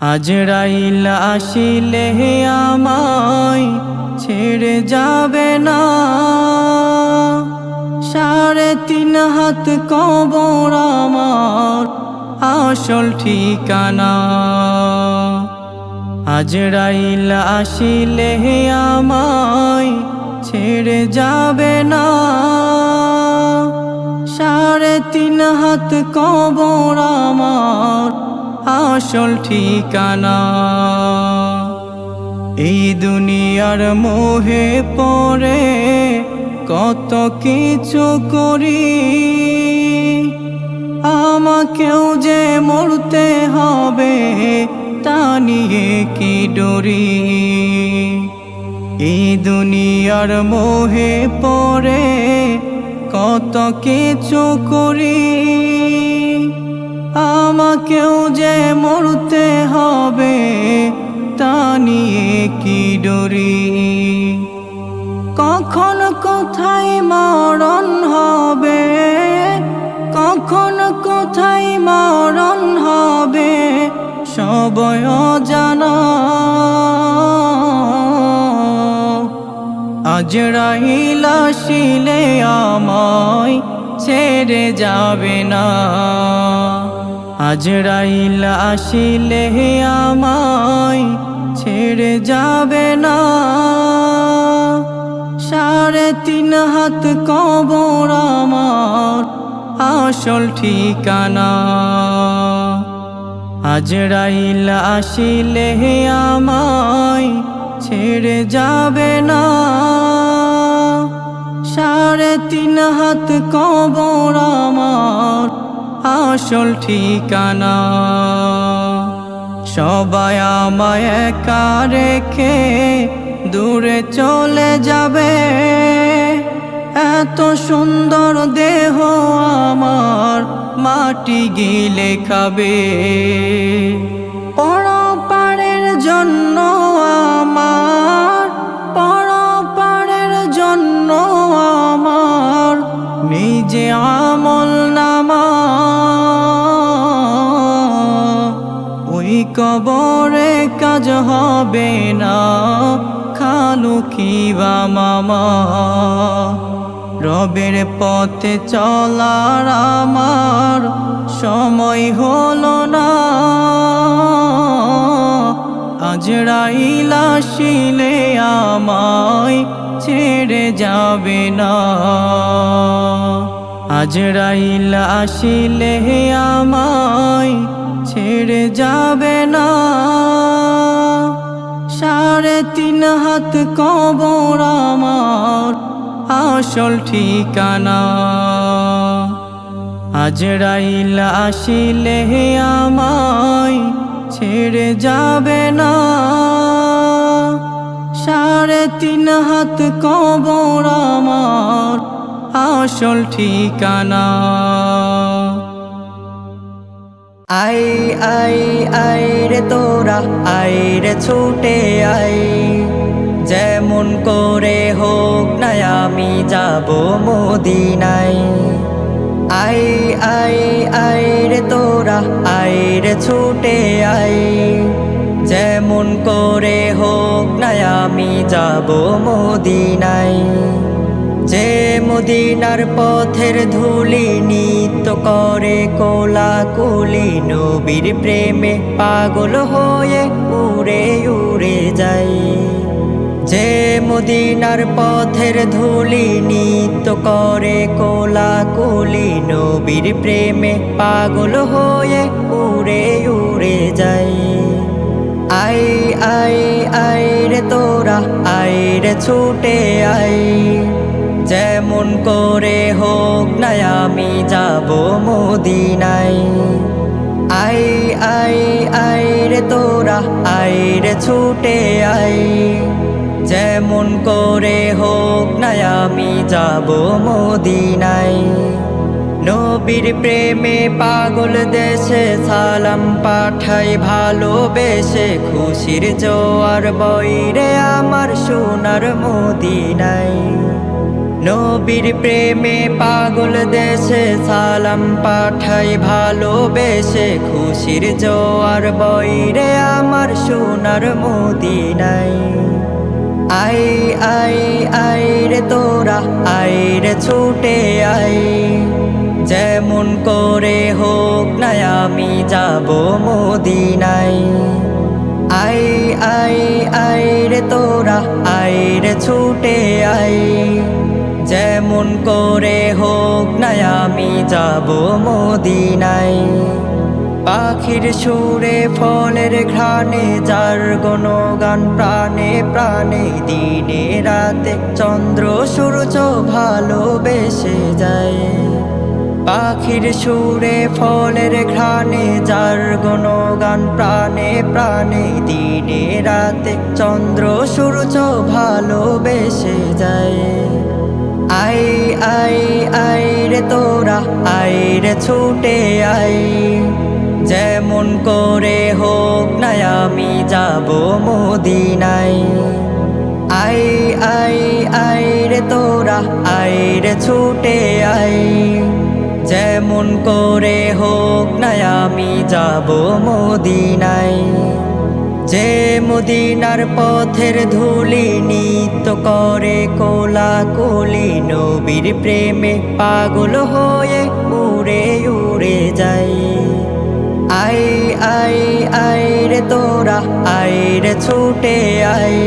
আজরাইল আসিলে আমায়, ছেড়ে যাবে না। সাড়ে তিন হাত কবর আমার, আসল ঠিকানা। আজরাইল আসিলে আমায়, ছেড়ে যাবে না। সাড়ে তিন হাত কবর আমার আসল ঠিকানা। এই দুনিয়ার মোহে পড়ে কত কিছু করি। আমাকেও যে মরতে হবে তা নিয়ে কি ডরি। এই দুনিয়ার মোহে পড়ে কত কিছু করি। আমাকেও যে মরতে হবে তা নিয়ে কি ডরি? কখন কোথায় মরণ হবে? কখন কোথায় মরণ হবে? সবয় জানা রাহিলা শিলে আমায় ছেড়ে যাবে না। আজ রাইলা আসিলে আমায়, ছেড়ে যাবে না। সাড়ে তিন হাত কবর আমার, আসল ঠিকানা। আজ রাইলা আসিলে আমায়, ছেড়ে যাবে না। সাড়ে তিন হাত কবর আসল ঠিকানা। সবাই আমায় একা রেখে দূরে চলে যাবে। এত সুন্দর দেহ আমার মাটি গিলে খাবে। পরপারের জন্য কাজ হবে না, খালু কিবা মামা? রবের পথে চলার আমার সময় হলো না। আজ রাইলা শিলে আমায় ছেড়ে যাবে না। আজ রাইলা আসিলে আমায় ছেড়ে যাবে না। সাড়ে তিন হাত কবর আমার, আসল ঠিকানা। আজ রাইলা আসিলে আমায়, ছেড়ে যাবে না। সাড়ে তিন হাত কবর আমার, আসল ঠিকানা। আই আই আই রে তোরা, আই রে ছুটে আই। যেমন করে হোক না আমি যাব মদিনায়। আই আই আই রে তোরা, আই রে ছুটে আই। যেমন করে হোক না আমি যাব মদিনায়। যে মদিনার পথের ধুলি নিত্য করে কোলা কুলি নবীর প্রেমে পাগল হয়ে উড়ে উড়ে যায়। যে মদিনার পথের ধুলি নিত্য করে কোলা কুলি নবীর প্রেমে পাগল হয়ে উড়ে উড়ে যায়। আই আই আই রে তোরা, আই রে ছুটে আই যেমন করে হোক না, আমি যাব মদিনায়। আই আই আই রে তোরা, আই রে ছুটে আই। যেমন করে হোক না, আমি যাব মদিনায়। নবীর প্রেমে পাগল দেশে সালাম পাঠাই, ভালোবেসে খুশির জোয়ার বইরে আমার সোনার মদিনায়। নবীর প্রেমে পাগল দেশে সালাম পাঠাই ভালোবেসে, খুশির জোয়ার বইরে আমার সোনার মদিনাই আই আই আই রে তোরা, আই রে ছুটে আই। যেমন করে হোক না আমি যাব মদিনাই আই আই আই রে তোরা, আই রে ছুটে আই। যেমন করে হোক না, আমি যাব মদিনাই পাখির সুরে, ফলের ঘ্রাণে, যার গান প্রাণে প্রাণে দিনে রাতে চন্দ্র, সূর্য ভালোবেসে যায়। পাখির সুরে, ফলের ঘ্রাণে, যার গান প্রাণে প্রাণে দিনে রাতে চন্দ্র, সূর্য ভালোবেসে যায়। আই আই আই রে তোরা, আই রে ছুটে আই। যেমন করে হোক না আমি যাব মদিনাই আই আই আই রে তোরা, আই রে ছুটে আই। যেমন করে হোক না আমি যাব মদিনাই যে মদিনার পথের ধুলি নিত্য করে কোলা কোলি নবীর প্রেমে পাগল হয়ে উড়ে উড়ে যায়। আই আই আই রে তোরা, আই রে ছুটে আই।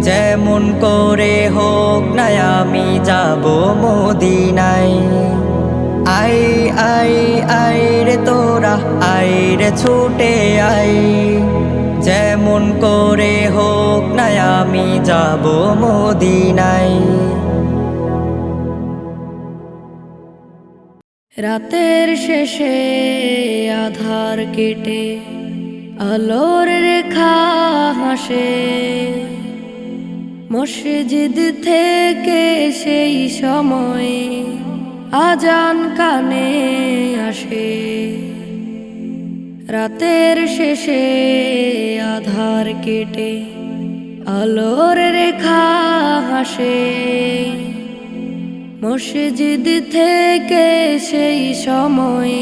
যেমন করে হোক না, আমি যাব মদিনাই আই আই আই রে তোরা, আই রে ছুটে আই। যেমন করে হোক না, আমি যাব মদিনাই রাতের শেষে আধার কেটে আলোর রেখা হাসে। মসজিদ থেকে সেই সময় আজান কানে আসে। রাতের শেষে আধার কেটে আলোর রেখা হাসে মসজিদ থেকে সেই সময়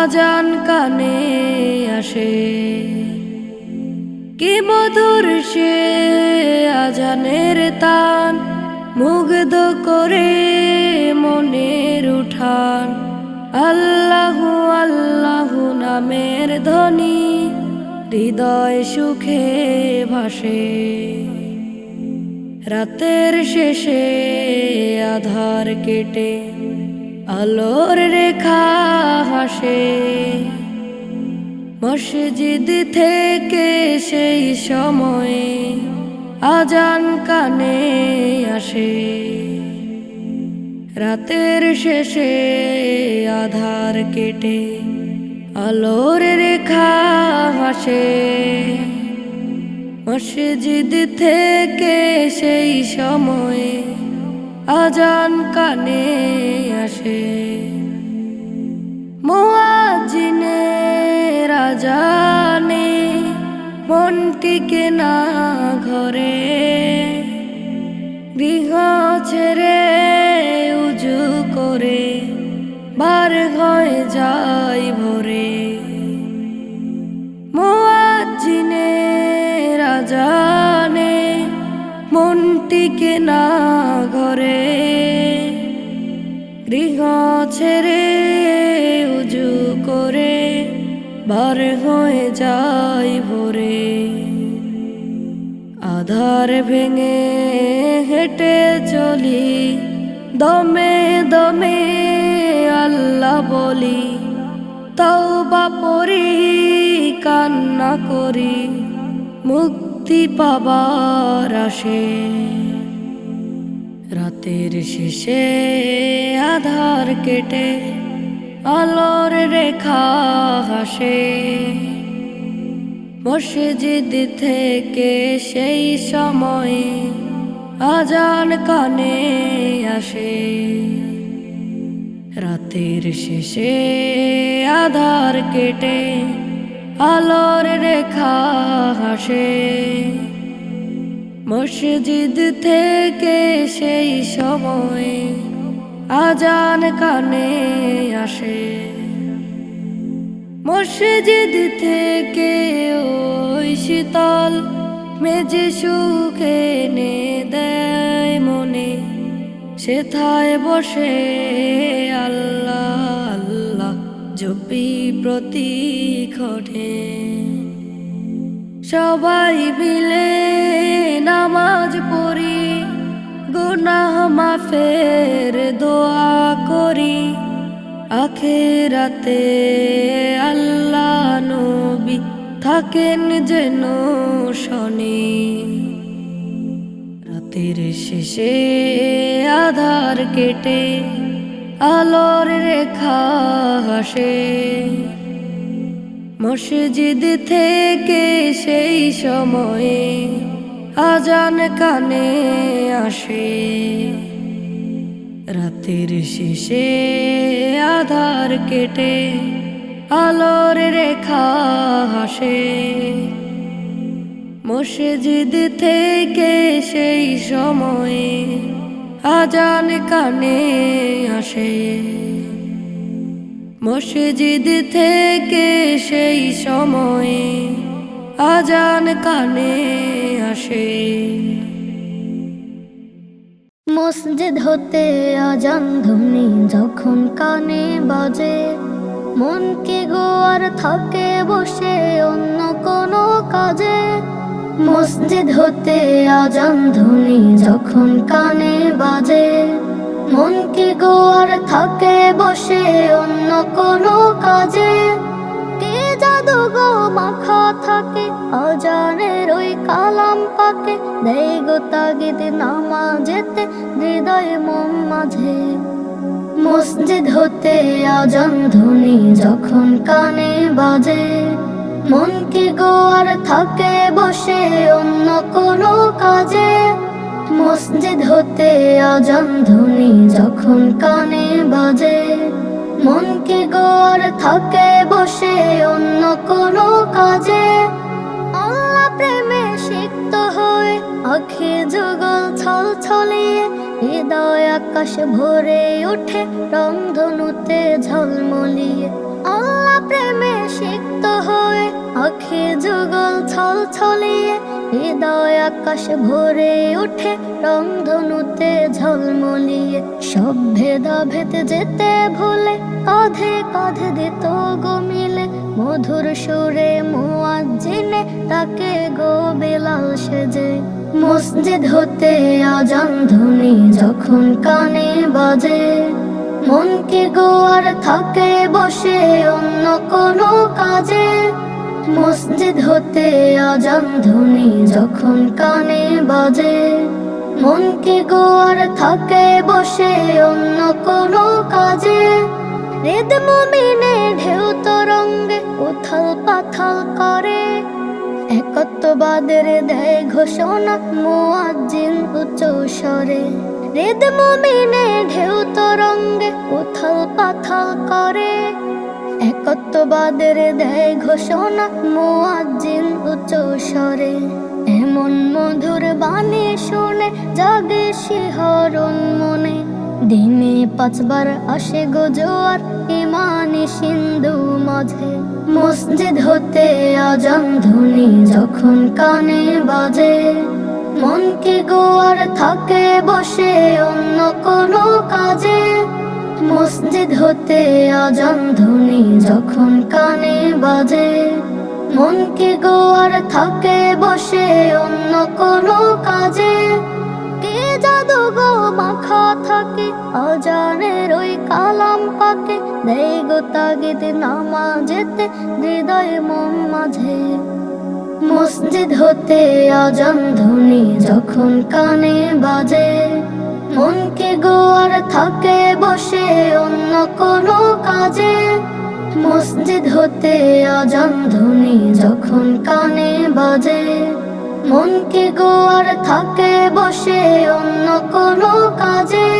আজান কানে আসে। কি মধুর সে আজানের তান, মুগ্ধ করে মনের উঠান। আল্লাহু আল্লাহু নামের ধ্বনি হৃদয় সুখে ভাসে। রাতের শেষে আধার কেটে আলোর রেখা হাসে মসজিদ থেকে সেই সময়ে আজান কানে আসে। রাতের শেষে আধার কেটে আলোর রেখা হাসে মসজিদ থেকে সেই সময়ে আজান কানে আসে। মোয়াজিনে রাজানে মনটিকে না ঘরে। গৃহ ছেড়ে বার হয়ে যাই ভোরে। মোয়াজিনে রাজানে মনটিকে না ঘরে। গৃহ ছেড়ে উজু করে, বার হয়ে যাই ভোরে। আধার ভেঙে হেঁটে চলি, দমে দমে বলি, তওবা পড়ি কান্না করি, মুক্তি পাবার আসে। রাতের শেষে আধার কেটে আলোর রেখা হাসে মসজিদ থেকে সেই সময়ে আজান কানে আসে। রাতের শেষে আধার কেটে আলোর রেখা হাসে মসজিদ থেকে সেই সময় আজান কানে আসে। মসজিদ থেকে ওই শীতল মেজে সুখে নে দেয় মনে সেথায় বসে আল্লাহ আল্লাহ জপি প্রতি খটে সবাই মিলে নামাজ পড়ি, গুনাহ মাফের দোয়া করি। আখেরাতে আল্লাহ নবী থাকেন যেন শনি। রাতের শেষে আধার কেটে আলোর রেখা হাসে মসজিদ থেকে সেই সময়ে আজান কানে আসে। রাতের শেষে আধার কেটে আলোর রেখা হাসে মসজিদ থেকে সেই সময়ে আজান কানে আসে। মসজিদ থেকে সেই সময়ে আজান কানে আসে। মসজিদ হতে আজান ধ্বনি যখন কানে বাজে মন কি গো আর থাকে বসে অন্য কোনো কাজে। মসজিদ হতে আজান ধ্বনি যখন কানে বাজে। মন কি গো আর থাকে বসে অন্য কোনো কাজে। কে জাদু গো মাখা থাকে, অজানের ওই কালাম পাকে। দেয় গো তাগিদ নামাজেতে, হৃদয় মন মাঝে। মসজিদ হতে ধ্বনি যখন কানে বাজে। মন কি গো আর থাকে বসে অন্য কোনো কাজে। মসজিদ হতে ধ্বনি যখন কানে বাজে। মন কি গো আর থাকে বসে অন্য কোনো কাজে। প্রেমে সিক্ত হয়ে আখি যুগল ছল হৃদয় আকাশ ভরে ওঠে, রংধনুতে ঝলমলিয়ে। আল্লাহ প্রেমে সিক্ত হয়ে আখি যুগল ছল ছলিয়ে হৃদয় আকাশ ভরে ওঠে, রংধনুতে ঝলমলিয়ে। সব ভেদা ভেদ যেতে ভুলে, কাঁধে কাঁধে দিত গো মিলে। মধুর সুরে মুয়াজ্জিনে তাকে গো বেলাল সেজে। মসজিদ হতে আজান ধ্বনি যখন কানে বাজে। মন কি গো থাকে বসে অন্য কোনো কাজে। মসজিদ হতে আজান যখন কানে বাজে। মন কি গো থাকে বসে অন্য কোনো কাজে। হৃদ মুমিনে ঢেউ তরঙ্গে উথাল পাথাল করে। একত্ববাদের দেয় ঘোষণা মুয়াজ্জিন উচ্চ স্বরে। হৃদ মুমিনে ঢেউ তরঙ্গে উথাল পাথাল করে। একত্ববাদের দেয় ঘোষণা মুয়াজ্জিন উচ্চ স্বরে। এমন মধুর বাণী শুনে জাগে শিহরণ মনে। দিনে পাঁচবার আসে গো জোয়ার, ইমানি সিন্ধু মাঝে। মসজিদ হতে আজান ধ্বনি যখন কানে বাজে। মন কি গো আর থাকে বসে অন্য কোনো কাজে। মসজিদ হতে আজান ধ্বনি যখন কানে বাজে। মন কি গো আর থাকে বসে অন্য কোনো কাজে। কে জাদু মাখা থাকে, অজানের ওই কালাম পাকে। দেয় গো তাগিদ নামাজেতে, হৃদয় মন মাঝে। মসজিদ হতে আজান ধ্বনি যখন কানে বাজে। মনকে গো থাকে বসে অন্য কোনো কাজে। মসজিদ হতে আজান ধ্বনি যখন কানে বাজে। মন কি গোয়ার থাকে বসে অন্য কোনো কাজে।